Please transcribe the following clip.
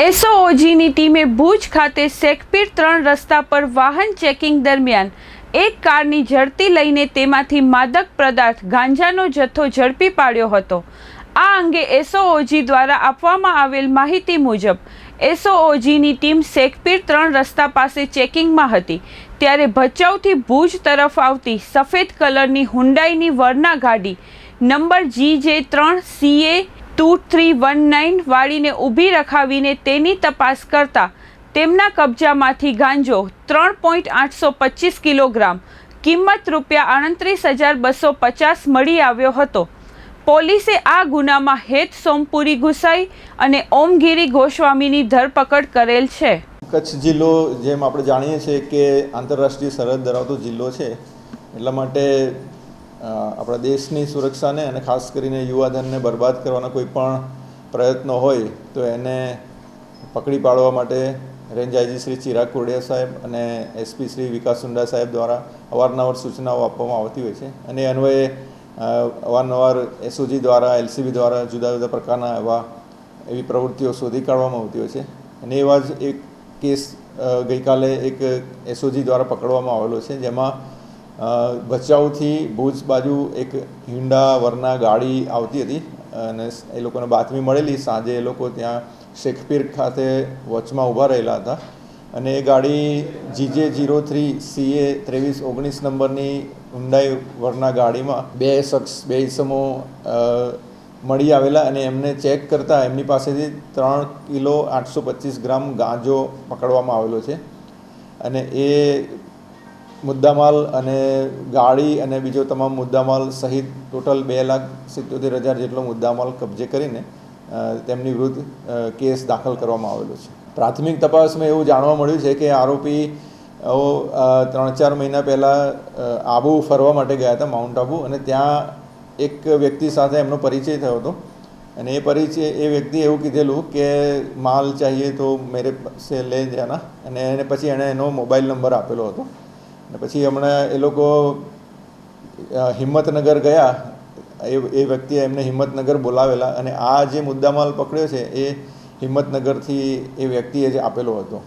એસઓઓજીની ટીમે ભુજ ખાતે શેખપીર ત્રણ રસ્તા પર વાહન ચેકિંગ દરમિયાન એક કારની ઝડપી લઈને તેમાંથી માદક પદાર્થ ગાંજાનો જથ્થો ઝડપી પાડ્યો હતો. આ અંગે એસઓજી દ્વારા આપવામાં આવેલ માહિતી મુજબ એસઓઓજીની ટીમ શેખપીર ત્રણ રસ્તા પાસે ચેકિંગમાં હતી, ત્યારે ભચાઉથી ભુજ તરફ આવતી સફેદ કલરની હુંડાઈની વરના ગાડી નંબર જી જે ત્રણ C A two three one nine વાળીને ઊભી રખાવીને તેની તપાસ કરતા તેમના કબજામાંથી ગાંજો ત્રણ પોઈન્ટ આઠસો પચીસ કિલોગ્રામ, કિંમત રૂપિયા આડત્રીસ હજાર બસો પચાસ મળી આવ્યો હતો. પોલીસે આ ગુનામાં હેત સોમપુરી ગુસાઈ અને ઓમગીરી ગોસ્વામીની ધરપકડ કરેલ છે. કચ્છ જિલ્લો જેમ આપણે જાણીએ છીએ કે આંતરરાષ્ટ્રીય સરહદ ધરાવતો જિલ્લો છે, એટલા માટે આપણા દેશની સુરક્ષાને અને ખાસ કરીને યુવાધનને બરબાદ કરવાના કોઈ પણ પ્રયત્નો હોય તો એને પકડી પાડવા માટે રેન્જ આઈજી શ્રી ચિરાગ કોડિયા સાહેબ અને એસપી શ્રી વિકાસ સુંડા સાહેબ દ્વારા અવારનવાર સૂચનાઓ આપવામાં આવતી હોય છે. અને અન્વયે અવારનવાર એસઓજી દ્વારા, એલસીબી દ્વારા જુદા જુદા પ્રકારના એવા એવી પ્રવૃત્તિઓ શોધી કાઢવામાં આવતી હોય છે. અને એવા જ એક કેસ ગઈકાલે એક એસઓજી દ્વારા પકડવામાં આવેલો છે, જેમાં ભચાઉથી ભુજ બાજુ એક હિન્ડા વરના ગાડી આવતી હતી અને એ લોકોને બાતમી મળેલી. સાંજે એ લોકો ત્યાં શેખપીર ખાતે વચમાં ઊભા રહેલા હતા. અને એ ગાડી જીજે જીરો થ્રી સીએ ત્રેવીસ ઓગણીસ નંબરની હુંડાઈ વરના ગાડીમાં બે શખ્સ, બે ઇસમો મળી આવેલા અને એમને ચેક કરતાં એમની પાસેથી ત્રણ કિલો આઠસો પચીસ ગ્રામ ગાંજો પકડવામાં આવેલો છે. અને એ મુદ્દામાલ અને ગાડી અને બીજો તમામ મુદ્દામાલ સહિત ટોટલ બે લાખ સિત્તોતેર હજાર જેટલો મુદ્દામાલ કબજે કરીને તેમની વિરુદ્ધ કેસ દાખલ કરવામાં આવેલો છે. પ્રાથમિક તપાસમાં એવું જાણવા મળ્યું છે કે આરોપી ત્રણ ચાર મહિના પહેલાં આબુ ફરવા માટે ગયા હતા, માઉન્ટ આબુ, અને ત્યાં એક વ્યક્તિ સાથે એમનો પરિચય થયો હતો. અને એ પરિચય, એ વ્યક્તિ એવું કીધેલું કે માલ ચાહીએ તો મેરે સે લે જાના. અને એને પછી એણે એનો મોબાઈલ નંબર આપેલો હતો. અને પછી હમણાં એ લોકો હિંમતનગર ગયા. એ એ વ્યક્તિએ એમને હિંમતનગર બોલાવેલા અને આ જે મુદ્દામાલ પકડ્યો છે એ હિંમતનગરથી એ વ્યક્તિએ જ આપેલો હતો.